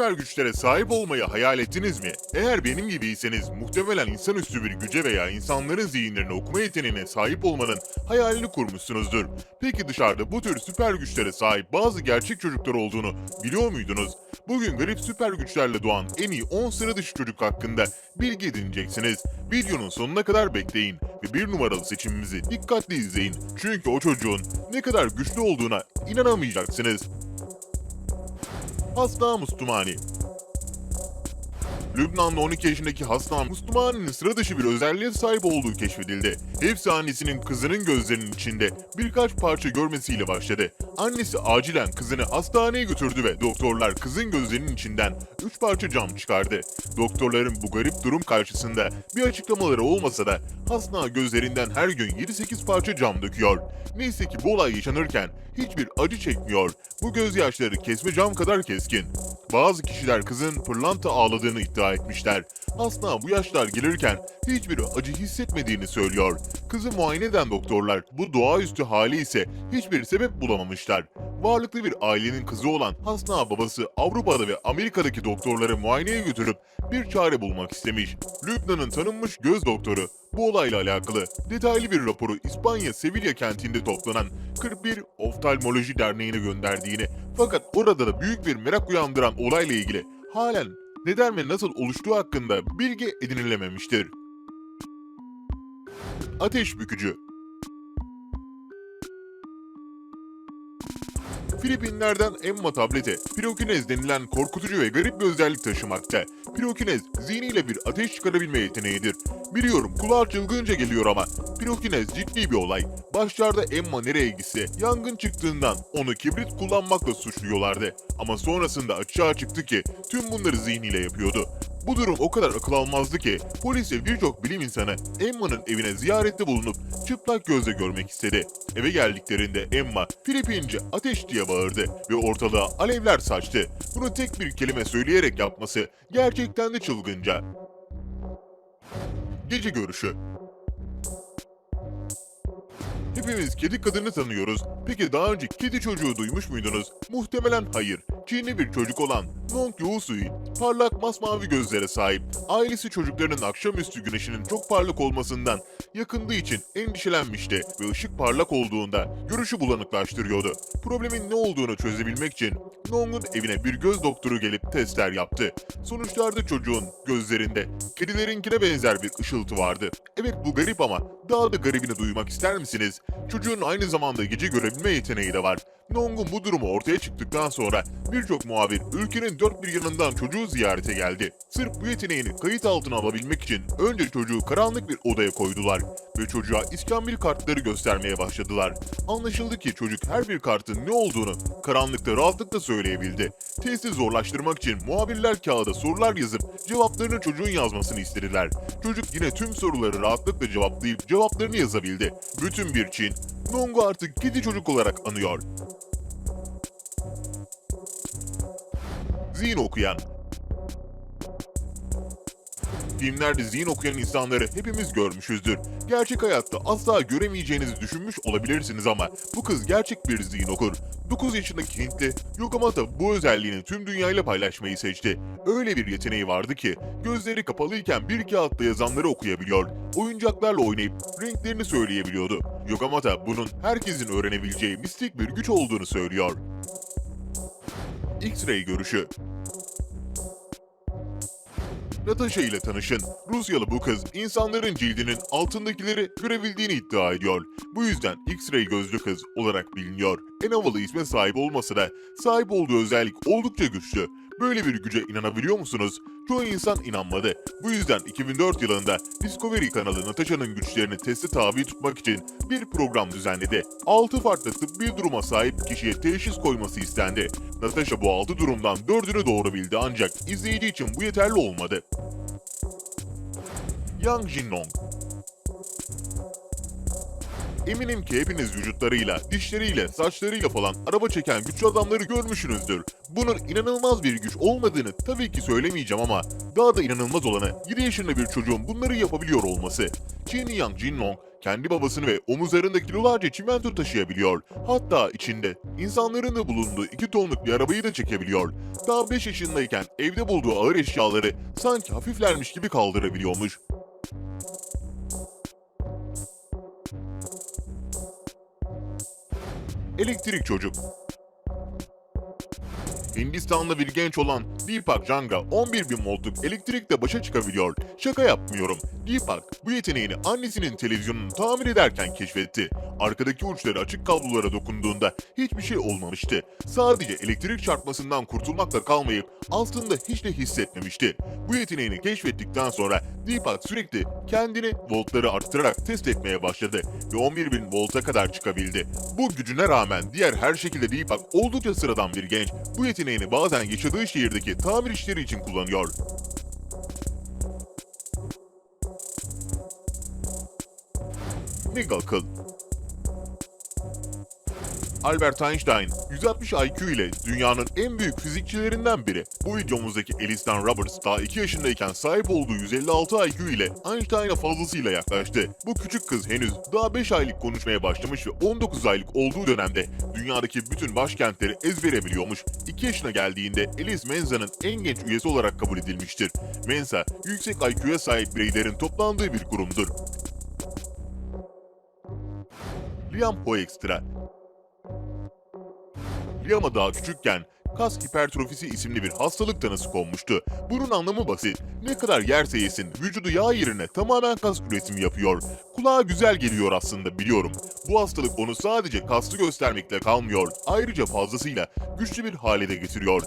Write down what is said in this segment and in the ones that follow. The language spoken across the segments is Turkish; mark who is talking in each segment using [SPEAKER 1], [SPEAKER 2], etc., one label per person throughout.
[SPEAKER 1] süper güçlere sahip olmayı hayal ettiniz mi? Eğer benim gibiyseniz muhtemelen insanüstü bir güce veya insanların zihinlerini okuma yeteneğine sahip olmanın hayalini kurmuşsunuzdur. Peki dışarıda bu tür süper güçlere sahip bazı gerçek çocuklar olduğunu biliyor muydunuz? Bugün garip süper güçlerle doğan en iyi 10 sıra dışı çocuk hakkında bilgi edineceksiniz. Videonun sonuna kadar bekleyin ve bir numaralı seçimimizi dikkatli izleyin. Çünkü o çocuğun ne kadar güçlü olduğuna inanamayacaksınız. Hasta Mustumani Lübnan'da 12 yaşındaki Hasna Mustumani'nin sıra dışı bir özelliğe sahip olduğu keşfedildi. Hepsi annesinin kızının gözlerinin içinde birkaç parça görmesiyle başladı. Annesi acilen kızını hastaneye götürdü ve doktorlar kızın gözlerinin içinden 3 parça cam çıkardı. Doktorların bu garip durum karşısında bir açıklamaları olmasa da Hasna gözlerinden her gün 7-8 parça cam döküyor. Neyse ki bu olay yaşanırken hiçbir acı çekmiyor. Bu gözyaşları kesme cam kadar keskin. Bazı kişiler kızın pırlanta ağladığını iddia etmişler. Hasna bu yaşlar gelirken hiçbir acı hissetmediğini söylüyor. Kızı muayene eden doktorlar bu doğaüstü hali ise hiçbir sebep bulamamışlar. Varlıklı bir ailenin kızı olan Hasna babası Avrupa'da ve Amerika'daki doktorları muayeneye götürüp bir çare bulmak istemiş. Lübnan'ın tanınmış göz doktoru bu olayla alakalı detaylı bir raporu İspanya Sevilla kentinde toplanan 41 Oftalmoloji Derneği'ne gönderdiğini fakat orada da büyük bir merak uyandıran olayla ilgili halen neden ve nasıl oluştuğu hakkında bilgi edinilememiştir. Ateş bükücü Filipinler'den Emma tableti, pirokinez denilen korkutucu ve garip bir özellik taşımakta. Pirokinez, zihniyle bir ateş çıkarabilme yeteneğidir. Biliyorum kulağa çılgınca geliyor ama pirokinez ciddi bir olay. Başlarda Emma nereye gitse yangın çıktığından onu kibrit kullanmakla suçluyorlardı. Ama sonrasında açığa çıktı ki tüm bunları zihniyle yapıyordu. Bu durum o kadar akıl almazdı ki polis ve birçok bilim insanı Emma'nın evine ziyarette bulunup çıplak gözle görmek istedi. Eve geldiklerinde Emma Filipince ateş diye bağırdı ve ortalığa alevler saçtı. Bunu tek bir kelime söyleyerek yapması gerçekten de çılgınca. Gece görüşü Hepimiz kedi kadını tanıyoruz. Peki daha önce kedi çocuğu duymuş muydunuz? Muhtemelen hayır. Çinli bir çocuk olan Nong Yousui, parlak masmavi gözlere sahip. Ailesi çocuklarının akşamüstü güneşinin çok parlak olmasından yakındığı için endişelenmişti ve ışık parlak olduğunda görüşü bulanıklaştırıyordu. Problemin ne olduğunu çözebilmek için Nong'un evine bir göz doktoru gelip testler yaptı. Sonuçlarda çocuğun gözlerinde kedilerinkine benzer bir ışıltı vardı. Evet bu garip ama daha da garibini duymak ister misiniz? Çocuğun aynı zamanda gece görebilme yeteneği de var. Nong'un bu durumu ortaya çıktıktan sonra birçok muhabir ülkenin dört bir yanından çocuğu ziyarete geldi. Sırf bu yeteneğini kayıt altına alabilmek için önce çocuğu karanlık bir odaya koydular ve çocuğa iskambil kartları göstermeye başladılar. Anlaşıldı ki çocuk her bir kartın ne olduğunu karanlıkta rahatlıkla söyleyebildi. Testi zorlaştırmak için muhabirler kağıda sorular yazıp cevaplarını çocuğun yazmasını istediler. Çocuk yine tüm soruları rahatlıkla cevaplayıp cevaplarını yazabildi. Bütün bir Çin, Nong'u artık kedi çocuk olarak anıyor. Zihin okuyan Filmlerde zihin okuyan insanları hepimiz görmüşüzdür. Gerçek hayatta asla göremeyeceğinizi düşünmüş olabilirsiniz ama bu kız gerçek bir zihin okur. 9 yaşındaki Hintli Yogamata bu özelliğini tüm dünyayla paylaşmayı seçti. Öyle bir yeteneği vardı ki gözleri kapalıyken bir kağıtta yazanları okuyabiliyor, oyuncaklarla oynayıp renklerini söyleyebiliyordu. Yogamata bunun herkesin öğrenebileceği mistik bir güç olduğunu söylüyor. X-ray görüşü Natasha ile tanışın. Rusyalı bu kız insanların cildinin altındakileri görebildiğini iddia ediyor. Bu yüzden X-ray gözlü kız olarak biliniyor. En havalı isme sahip olmasa da sahip olduğu özellik oldukça güçlü. Böyle bir güce inanabiliyor musunuz? Çoğu insan inanmadı. Bu yüzden 2004 yılında Discovery kanalı Natasha'nın güçlerini testi tabi tutmak için bir program düzenledi. 6 farklı tıbbi duruma sahip kişiye teşhis koyması istendi. Natasha bu 6 durumdan 4'ünü doğru bildi ancak izleyici için bu yeterli olmadı. Yang Jinnong Eminim ki hepiniz vücutlarıyla, dişleriyle, saçlarıyla falan araba çeken güçlü adamları görmüşsünüzdür. Bunun inanılmaz bir güç olmadığını tabii ki söylemeyeceğim ama daha da inanılmaz olanı 7 yaşında bir çocuğun bunları yapabiliyor olması. Jin Yang Jinlong kendi babasını ve omuzlarında kilolarca çimento taşıyabiliyor. Hatta içinde insanların da bulunduğu 2 tonluk bir arabayı da çekebiliyor. Daha 5 yaşındayken evde bulduğu ağır eşyaları sanki hafiflermiş gibi kaldırabiliyormuş. Elektrik çocuk Hindistan'da bir genç olan Deepak Janga 11 bin voltluk elektrikle başa çıkabiliyor. Şaka yapmıyorum. Deepak bu yeteneğini annesinin televizyonunu tamir ederken keşfetti. Arkadaki uçları açık kablolara dokunduğunda hiçbir şey olmamıştı. Sadece elektrik çarpmasından kurtulmakla kalmayıp aslında hiç de hissetmemişti. Bu yeteneğini keşfettikten sonra Deepak sürekli kendini voltları arttırarak test etmeye başladı ve 11 bin volta kadar çıkabildi. Bu gücüne rağmen diğer her şekilde Deepak oldukça sıradan bir genç. Bu yeteneğini bazen yaşadığı şehirdeki tamir işleri için kullanıyor. Mega akıl Albert Einstein 160 IQ ile dünyanın en büyük fizikçilerinden biri. Bu videomuzdaki Alice Roberts daha 2 yaşındayken sahip olduğu 156 IQ ile Einstein'a fazlasıyla yaklaştı. Bu küçük kız henüz daha 5 aylık konuşmaya başlamış ve 19 aylık olduğu dönemde dünyadaki bütün başkentleri ezbere biliyormuş. 2 yaşına geldiğinde Alice Mensa'nın en genç üyesi olarak kabul edilmiştir. Mensa, yüksek IQ'ya sahip bireylerin toplandığı bir kurumdur. Liam Hoekstra Liam'a daha küçükken kas hipertrofisi isimli bir hastalık tanısı konmuştu. Bunun anlamı basit. Ne kadar yerse yesin vücudu yağ yerine tamamen kas üretimi yapıyor. Kulağa güzel geliyor aslında biliyorum. Bu hastalık onu sadece kaslı göstermekle kalmıyor. Ayrıca fazlasıyla güçlü bir hale de getiriyor.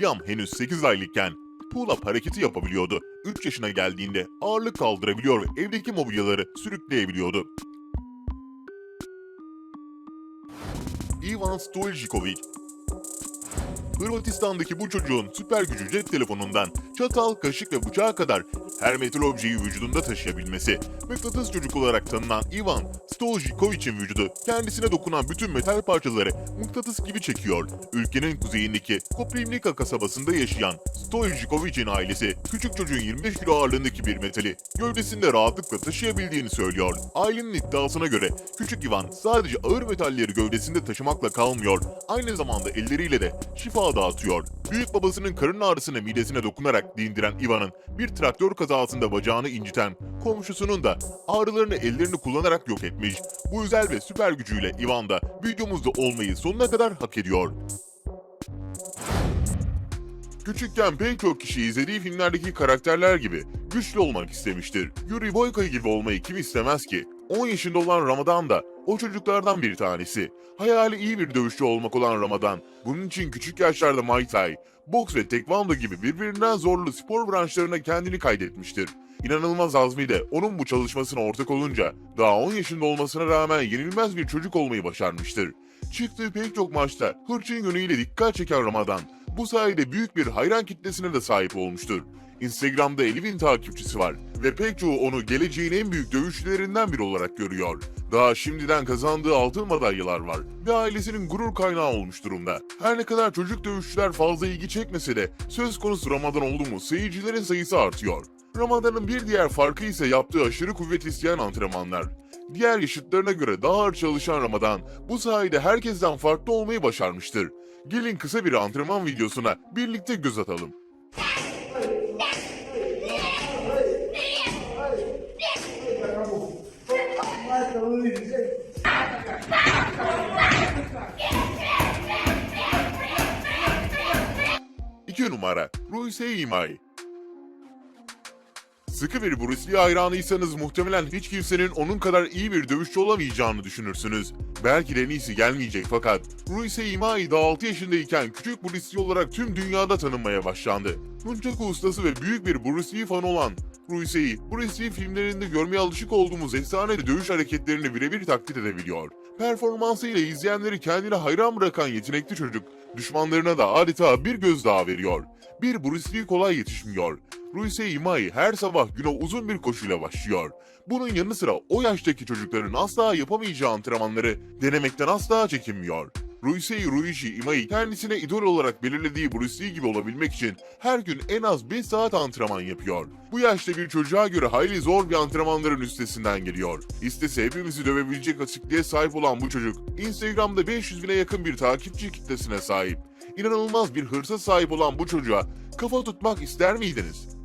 [SPEAKER 1] Liam henüz 8 aylıkken pull-up hareketi yapabiliyordu. 3 yaşına geldiğinde ağırlık kaldırabiliyor ve evdeki mobilyaları sürükleyebiliyordu. Ivan Stoiljkovic Hırvatistan'daki bu çocuğun süper gücü cep telefonundan çatal, kaşık ve bıçağa kadar her metal objeyi vücudunda taşıyabilmesi. Mıknatıs çocuk olarak tanınan Ivan Stojikovic'in vücudu kendisine dokunan bütün metal parçaları mıknatıs gibi çekiyor. Ülkenin kuzeyindeki Koprivnica kasabasında yaşayan Stojikovic'in ailesi küçük çocuğun 25 kilo ağırlığındaki bir metali gövdesinde rahatlıkla taşıyabildiğini söylüyor. Ailenin iddiasına göre küçük Ivan sadece ağır metalleri gövdesinde taşımakla kalmıyor, aynı zamanda elleriyle de şifa dağıtıyor. Büyük babasının karın ağrısını midesine dokunarak dindiren Ivan'ın bir traktör kazasında bacağını inciten komşusunun da ağrılarını ellerini kullanarak yok etmiş. Bu özel ve süper gücüyle Ivan da videomuzda olmayı sonuna kadar hak ediyor. Küçükken pek çok kişi izlediği filmlerdeki karakterler gibi güçlü olmak istemiştir. Yuri Boyka gibi olmayı kim istemez ki? 10 yaşında olan Ramadan da o çocuklardan bir tanesi. Hayali iyi bir dövüşçü olmak olan Ramadan, bunun için küçük yaşlarda Muay Thai, boks ve tekvando gibi birbirinden zorlu spor branşlarına kendini kaydetmiştir. İnanılmaz azmi de onun bu çalışmasına ortak olunca daha 10 yaşında olmasına rağmen yenilmez bir çocuk olmayı başarmıştır. Çıktığı pek çok maçta hırçın yönüyle dikkat çeken Ramadan, bu sayede büyük bir hayran kitlesine de sahip olmuştur. Instagram'da 50 bin takipçisi var ve pek çoğu onu geleceğin en büyük dövüşçülerinden biri olarak görüyor. Daha şimdiden kazandığı altın madalyalar var ve ailesinin gurur kaynağı olmuş durumda. Her ne kadar çocuk dövüşçüler fazla ilgi çekmese de söz konusu Ramazan oldu mu seyircilerin sayısı artıyor. Ramazan'ın bir diğer farkı ise yaptığı aşırı kuvvet isteyen antrenmanlar. Diğer yaşıtlarına göre daha ağır çalışan Ramazan bu sayede herkesten farklı olmayı başarmıştır. Gelin kısa bir antrenman videosuna birlikte göz atalım. İki numara Ruisei Imai Sıkı bir Bruce Lee hayranıysanız muhtemelen hiç kimsenin onun kadar iyi bir dövüşçü olamayacağını düşünürsünüz. Belki de en iyisi gelmeyecek fakat Ruisei Imai daha 6 yaşındayken küçük Bruce Lee olarak tüm dünyada tanınmaya başlandı. Nunchaku ustası ve büyük bir Bruce Lee fanı olan Ruisei, Bruce Lee filmlerinde görmeye alışık olduğumuz efsane dövüş hareketlerini birebir taklit edebiliyor. Performansıyla izleyenleri kendine hayran bırakan yetenekli çocuk, düşmanlarına da adeta bir göz daha veriyor. Bir Bruce Lee kolay yetişmiyor. Ruisei Imai her sabah güne uzun bir koşuyla başlıyor. Bunun yanı sıra o yaştaki çocukların asla yapamayacağı antrenmanları denemekten asla çekinmiyor. Ruisei Ruiji Imai kendisine idol olarak belirlediği Bruce Lee gibi olabilmek için her gün en az 5 saat antrenman yapıyor. Bu yaşta bir çocuğa göre hayli zor bir antrenmanların üstesinden geliyor. İstese hepimizi dövebilecek açıklığa sahip olan bu çocuk, Instagram'da 500 bine yakın bir takipçi kitlesine sahip. İnanılmaz bir hırsa sahip olan bu çocuğa kafa tutmak ister miydiniz?